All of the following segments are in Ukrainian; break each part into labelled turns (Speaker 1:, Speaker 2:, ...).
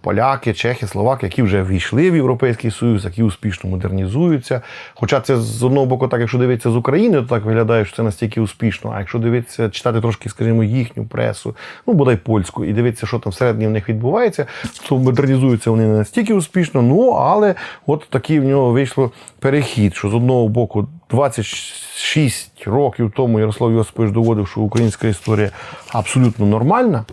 Speaker 1: поляки, чехи, словаки, які вже війшли в Європейський Союз, які успішно модернізуються. Хоча це з одного боку, так, якщо дивитися з України, то так виглядає, що це настільки успішно. А якщо дивитися, читати трошки, скажімо, їхню пресу, ну бодай польську, і дивитися, що там всередині в них відбувається, то модернізуються вони не настільки успішно. Ну але от такий в нього вийшло перехід, що з одного боку 26 років тому Ярослав Йосипович доводив, що українська історія абсолютно нормальна,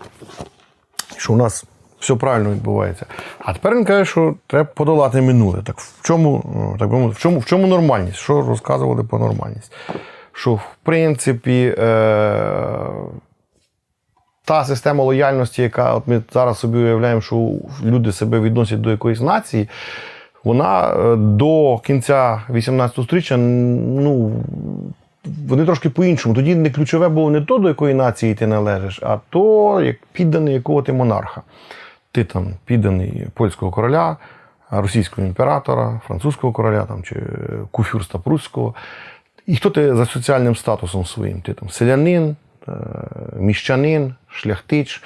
Speaker 1: що у нас все правильно відбувається. А тепер він каже, що треба подолати минуле. Так в чому, е, так би в чому, в чому нормальність? Що розказували про нормальність? Що в принципі. Е- та система лояльності, яка от ми зараз собі уявляємо, що люди себе відносять до якоїсь нації, вона е, до кінця 18 століття, ну. Вони трошки по-іншому. Тоді не ключове було не то, до якої нації ти належиш, а то, як підданий якого ти монарха. Ти там підданий польського короля, російського імператора, французького короля там, чи куфюрста прусського. І хто ти за соціальним статусом своїм? Ти там селянин, е, міщанин, шляхтич,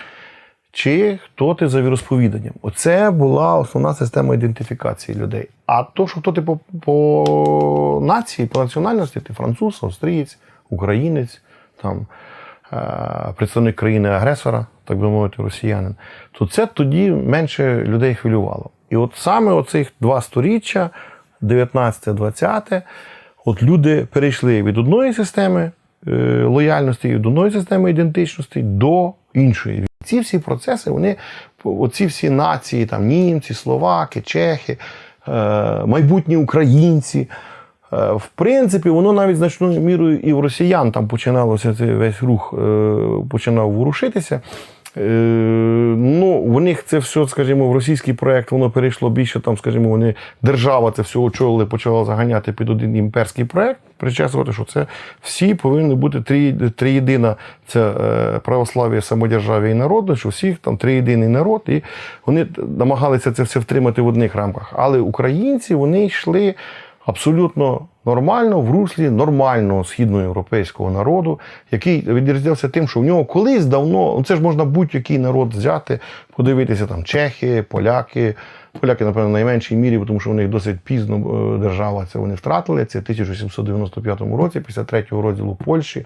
Speaker 1: чи хто ти за віросповіданням. Оце була основна система ідентифікації людей. А то, що хто ти по, по нації, по національності, ти француз, австрієць, українець, там, е, представник країни-агресора, так би мовити, росіянин, то це тоді менше людей хвилювало. І от саме оцих два сторіччя, 19-20, от люди перейшли від одної системи е, лояльності, від одної системи ідентичності до іншої. Ці всі процеси, вони, оці всі нації, там німці, словаки, чехи, е, майбутні українці. Е, В принципі, воно навіть значною мірою і в росіян там починалося цей весь рух, е, починав ворушитися. Е, Ну, в них це все, скажімо, в російський проект воно перейшло більше, там, скажімо, вони держава це все очолили, почала заганяти під один імперський проект, причесувати, що це всі повинні бути три, триєдина це православ'я, самодержав'я і народу, що всіх там триєдиний народ, і вони намагалися це все втримати в одних рамках. Але українці вони йшли абсолютно нормально в руслі нормального східноєвропейського народу, який відрізнявся тим, що в нього колись давно, ну це ж можна будь-який народ взяти, подивитися там чехи, поляки. Поляки, напевно, в найменшій мірі, тому що у них досить пізно е, держава це вони втратили. Це в 1795 році, після третього розділу Польщі.